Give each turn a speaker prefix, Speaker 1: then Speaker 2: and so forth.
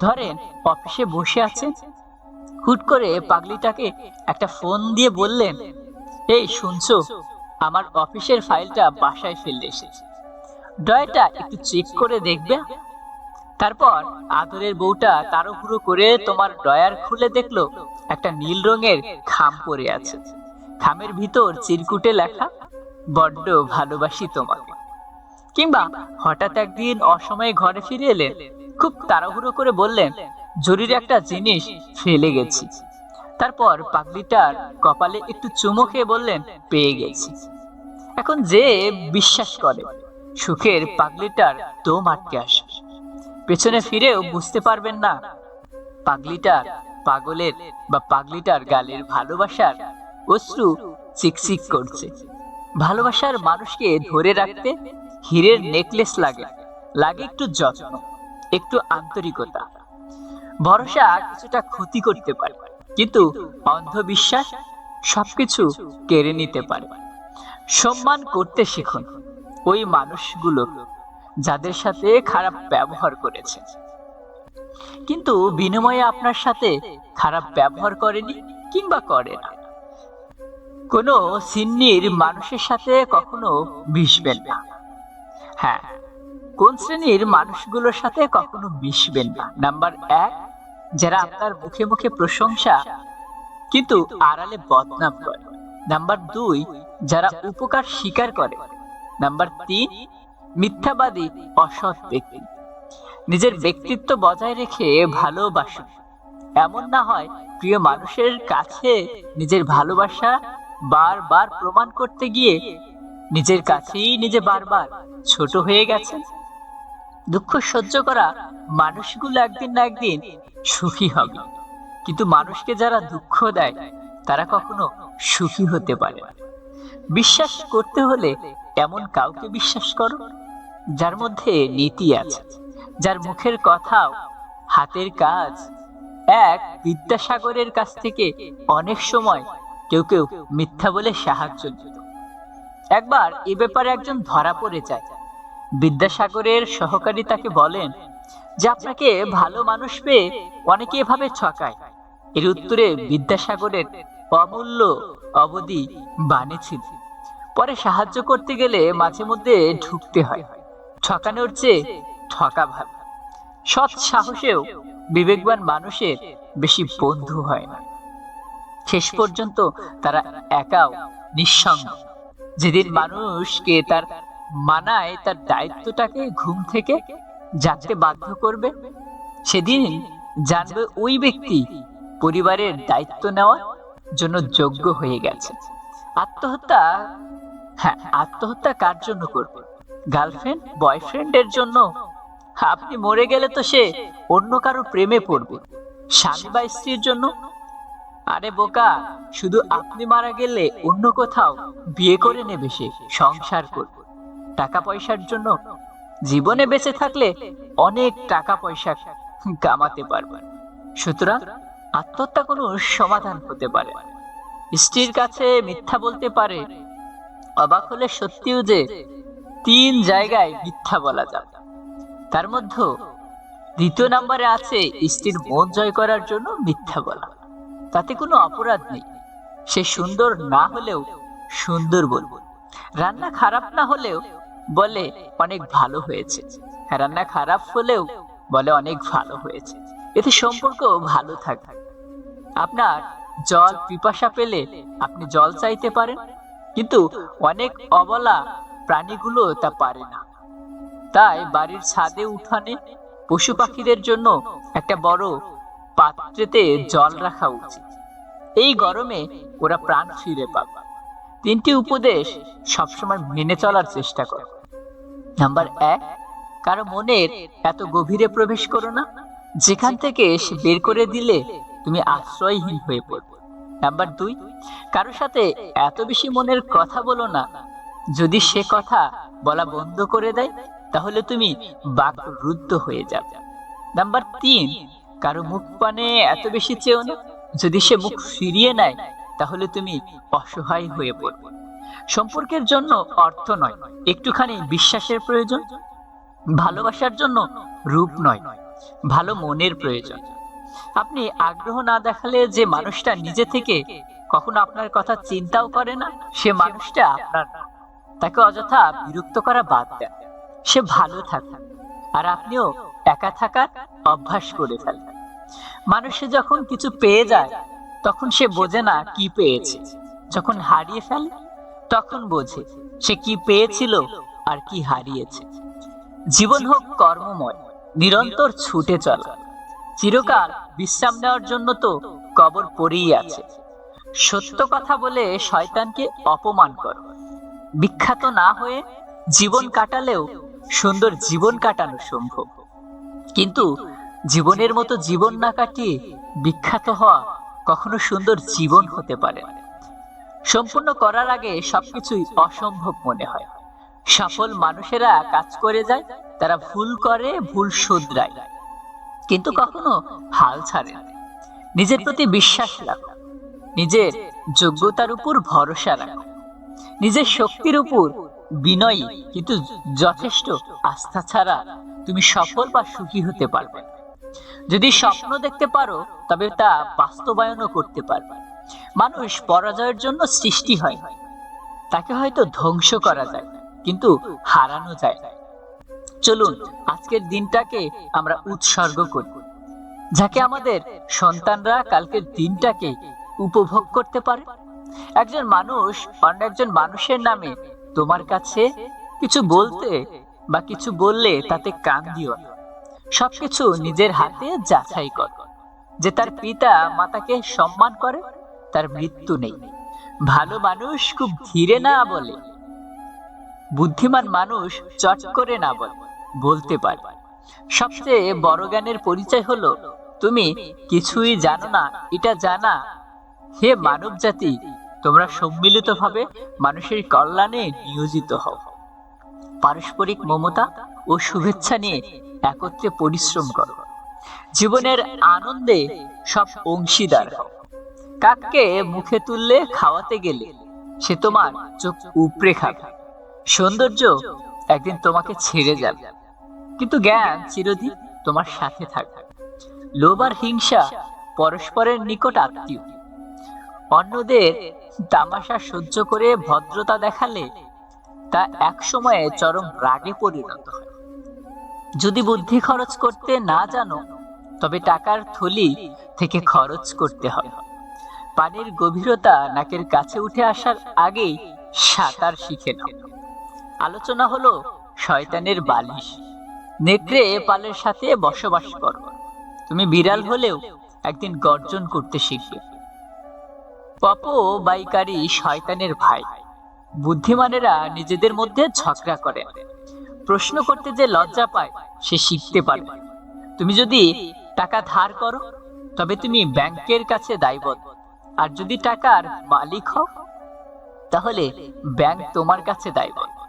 Speaker 1: ধরেন, অফিসে বসে আছেন। হুট করে পাগলিটাকে একটা ফোন দিয়ে বললেন, এই, শুনছো? আমার অফিসের ফাইলটা বাসায় ফেলে এসেছি। ডয়টা একটু চেক করে দেখবে? তারপর আদরের বউটা তাড়াহুড়ো করে তোমার ডয়ার খুলে দেখল, একটা নীল রঙের খাম পড়ে আছে। খামের ভিতর চিরকুটে লেখা, বড্ড ভালোবাসি তোমাকে। কিংবা হঠাৎ একদিন অসময়ে ঘরে ফিরে এলেন খুব তাড়াহুড়ো করে বললেন, জরুরি একটা জিনিস ফেলে গেছি। তারপর পাগলিটার কপালে একটু চুমো খেয়ে বললেন, পেয়ে গেছি। এখন যে বিশ্বাস করে, সুখের পাগলিটার দম আটকে আসবে পেছনে ফিরেও বুঝতে পারবেন না পাগলিটার পাগলের বা পাগলিটার গালের ভালোবাসার অশ্রু চিকচিক করছে। ভালোবাসার মানুষকে ধরে রাখতে হীরের নেকলেস লাগে লাগে একটু যত্ন। একটু আন্তরিকতা। ভরসা কিছুটা ক্ষতি করতে পারে, কিন্তু অন্ধবিশ্বাস সবকিছু কেড়ে নিতে পারে। সম্মান করতে শিখুন ওই মানুষগুলো যাদের সাথে খারাপ ব্যবহার করেছে। কিন্তু বিনিময়ে আপনার সাথে খারাপ ব্যবহার করেনি কিংবা করে না। কোনো সিন্নির মানুষের সাথে কখনো মিশবেন না। হ্যাঁ কোন শ্রেণির মানুষগুলোর সাথে কখনো মিশবেন না? নাম্বার এক, যারা আপনার মুখে মুখে প্রশংসা, কিন্তু আড়ালে বদনাম করে। নাম্বার দুই, যারা উপকার স্বীকার করে। নাম্বার তিন, মিথ্যাবাদী, অসৎ ব্যক্তি। নিজের ব্যক্তিত্ব বজায় রেখে ভালোবাসুন। এমন না হয় প্রিয় মানুষের কাছে নিজের ভালোবাসা বারবার প্রমাণ করতে গিয়ে নিজের কাছেই নিজে বারবার ছোট হয়ে গেছেন। দুঃখ সহ্য করা মানুষগুলো একদিন না একদিন সুখী হবে। কিন্তু মানুষকে যারা দুঃখ দেয়, তারা কখনো সুখী হতে পারে বিশ্বাস করতে হলে এমন কাউকে বিশ্বাস করো, যার মধ্যে নীতি আছে, যার মুখের কথাও, হাতের কাজ। এক বিদ্যাসাগরের কাছ থেকে অনেক সময় কেউ কেউ মিথ্যা বলে সাহায্য একবার এ ব্যাপারে একজন ধরা পড়ে যায়। বিদ্যাসাগরের সহকারী তাকে বলেন যে আপনাকে ভালো মানুষ পেয়ে অনেকে এভাবে ঠকায় এর উত্তরে বিদ্যাসাগরের অমূল্য অবধি বাণী পরে সাহায্য করতে গেলে মাঝে মধ্যে ঢুকতে হয়। ঠকানোর চেয়ে ঠকা ভালো। সৎ সাহসেও বিবেকবান মানুষের বেশি বন্ধু হয় না। শেষ পর্যন্ত তারা একাও নিঃসঙ্গ। যেদিন মানুষকে তার মানায় তার দায়িত্বটাকে ঘুম থেকে জাগতে বাধ্য করবে। সেদিন জানবে ওই ব্যক্তি পরিবারের দায়িত্ব নেওয়ার জন্য যোগ্য হয়ে গেছে। আত্মহত্যা হ্যাঁ আত্মহত্যা কার জন্য করবে? গার্লফ্রেন্ড, বয়ফ্রেন্ডের জন্য? আপনি মরে গেলে তো সে অন্য কারও প্রেমে পড়বে। স্বামী বা স্ত্রীর জন্য? আরে বোকা, শুধু আপনি মারা গেলে অন্য কোথাও বিয়ে করে নেবে সে, সংসার করবে। টাকা পয়সার জন্য জীবনে বেঁচে থাকলে অনেক টাকা পয়সা কামাতে পারবেন সুতরাং আত্মহত্যা কোনো সমাধান হতে পারে স্ত্রীর কাছে মিথ্যা বলতে পারে, অবাক হলে সত্যিও যে তিন জায়গায় মিথ্যা বলা যাবে। তার মধ্যে দ্বিতীয় নাম্বারে আছে স্ত্রীর মন জয় করার জন্য মিথ্যা বলা। তাতে কোনো অপরাধ নেই। সে সুন্দর না হলেও সুন্দর বলব। রান্না খারাপ না হলেও বলে, অনেক ভালো হয়েছে। রান্না খারাপ হলেও বলে, অনেক ভালো হয়েছে। এতে সম্পর্ক ভালো থাকে। আপনার জল পিপাসা পেলে আপনি জল চাইতে পারেন, কিন্তু অনেক অবলা প্রাণীগুলো তা পারে না। তাই বাড়ির ছাদে উঠানে পশু পাখিদের জন্য একটা বড় পাত্রেতে জল রাখা উচিত। এই গরমে ওরা প্রাণ ফিরে পাবে। তিনটি উপদেশ সবসময় মেনে চলার চেষ্টা করো নাম্বার এক, কারও মনের এত গভীরে প্রবেশ করো না। যেখান থেকে সে বের করে দিলে তুমি আশ্রয়হীন হয়ে পড়বে। নাম্বার দুই কারোর সাথে এত বেশি মনের কথা বলো না। যদি সে কথা বলা বন্ধ করে দেয়, তাহলে তুমি বাকরুদ্ধ হয়ে যাবে। নাম্বার তিন, কারও মুখ পানে এত বেশি চেও না। যদি সে মুখ ফিরিয়ে নেয়, তাহলে তুমি অসহায় হয়ে পড়বে। সম্পর্কের জন্য অর্থ নয়, একটুখানি বিশ্বাসের প্রয়োজন, ভালোবাসার জন্য রূপ নয়, ভালো মনের প্রয়োজন। আপনি আগ্রহ না দেখালে যে মানুষটা নিজে থেকে কখনো আপনার কথা চিন্তাও করে না, সে মানুষটা আপনার তাকে অযথা বিরক্ত করা বাদ দেন। সে ভালো থাকে, আর আপনিও একা থাকার অভ্যাস করে ফেলেন। মানুষে যখন কিছু পেয়ে যায়, তখন সে বোঝে না কি পেয়েছে। যখন হারিয়ে ফেলে তখন বোঝে সে কি পেয়েছিল আর কি হারিয়েছে। জীবন হোক কর্মময়, নিরন্তর ছুটে চলা। চিরকাল বিশ্রাম নেওয়ার জন্য তো কবর পড়েই আছে। সত্য কথা বলে শয়তানকে অপমান কর। বিখ্যাত না হয়ে জীবন কাটালেও সুন্দর জীবন কাটানো সম্ভব। কিন্তু জীবনের মতো জীবন না কাটিয়ে বিখ্যাত হওয়া কখনো সুন্দর জীবন হতে পারে না। সম্পূর্ণ করার আগে সবকিছুই অসম্ভব মনে হয়। সফল মানুষেরা কাজ করে যায়, তারা ভুল করে, ভুল শুধরায়। কিন্তু কখনো হাল ছাড়ে নিজের প্রতি বিশ্বাস রাখো। নিজের যোগ্যতার উপর ভরসা রাখো। নিজের শক্তির উপর বিনয়ী কিন্তু যথেষ্ট আস্থা ছাড়া তুমি সফল বা সুখী হতে পারবে যদি স্বপ্ন দেখতে পারো, তবে তা বাস্তবায়নও করতে পারবে মানুষ পরাজয়ের জন্য সৃষ্টি হয়। তাকে হয়তো ধ্বংস করা যায়, কিন্তু হারানো যায়। চলুন, আজকের দিনটাকে আমরা উৎসর্গ করি, যাকে আমাদের সন্তানরা কালকের দিনটাকে উপভোগ করতে পারে। একজন মানুষ অন্য একজন মানুষের নামে তোমার কাছে কিছু বলতে বা কিছু বললে তাতে কান দিও সবকিছু নিজের হাতে যাচাই কর, যে তার পিতা মাতাকে সম্মান করে তার মৃত্যু নেই। ভালো মানুষ খুব ধীরে না বলে। বুদ্ধিমান মানুষ চট করে না বলে, বলতে পারে। সবচেয়ে বড় জ্ঞানের পরিচয় হলো, তুমি কিছুই জানো না, এটা জানা। হে মানব জাতি তোমরা সম্মিলিতভাবে মানুষের কল্যাণে নিয়োজিত হও। পারস্পরিক মমতা ও শুভেচ্ছা নিয়ে একত্রে পরিশ্রম করো। জীবনের আনন্দে সব অংশীদার হও। কাককে মুখে তুললে খাওয়াতে গেলে সে তোমার চোখ উপড়ে খাবে। সৌন্দর্য একদিন তোমাকে ছেড়ে যাবে। কিন্তু জ্ঞান চিরদিন তোমার সাথে থাকবে। লোভ আর হিংসা পরস্পরের নিকট আত্মীয়। অন্যদের তামাশা সহ্য করে ভদ্রতা দেখালে তা এক সময়ে চরম রাগে পরিণত হয়। যদি বুদ্ধি খরচ করতে না জানো, তবে টাকার থলি থেকে খরচ করতে হবে পানির গভীরতা নাকের কাছে উঠে আসার আগেই সাঁতার শিখে নাও। আলোচনা হলো শয়তানের বালিশ। নেকড়ে পালের সাথে বসবাস করো। তুমি বিড়াল হলেও একদিন গর্জন করতে শিখবে। পপো বাইকারি শয়তানের ভাই। বুদ্ধিমানেরা নিজেদের মধ্যে ঝগড়া করে। প্রশ্ন করতে যে লজ্জা পায়, সে শিখতে পারবে তুমি যদি টাকা ধার করো, তবে তুমি ব্যাংকের কাছে দায়বদ্ধ। আর যদি টাকার মালিক হও তাহলে ব্যাংক তোমার কাছে দায়বদ্ধ।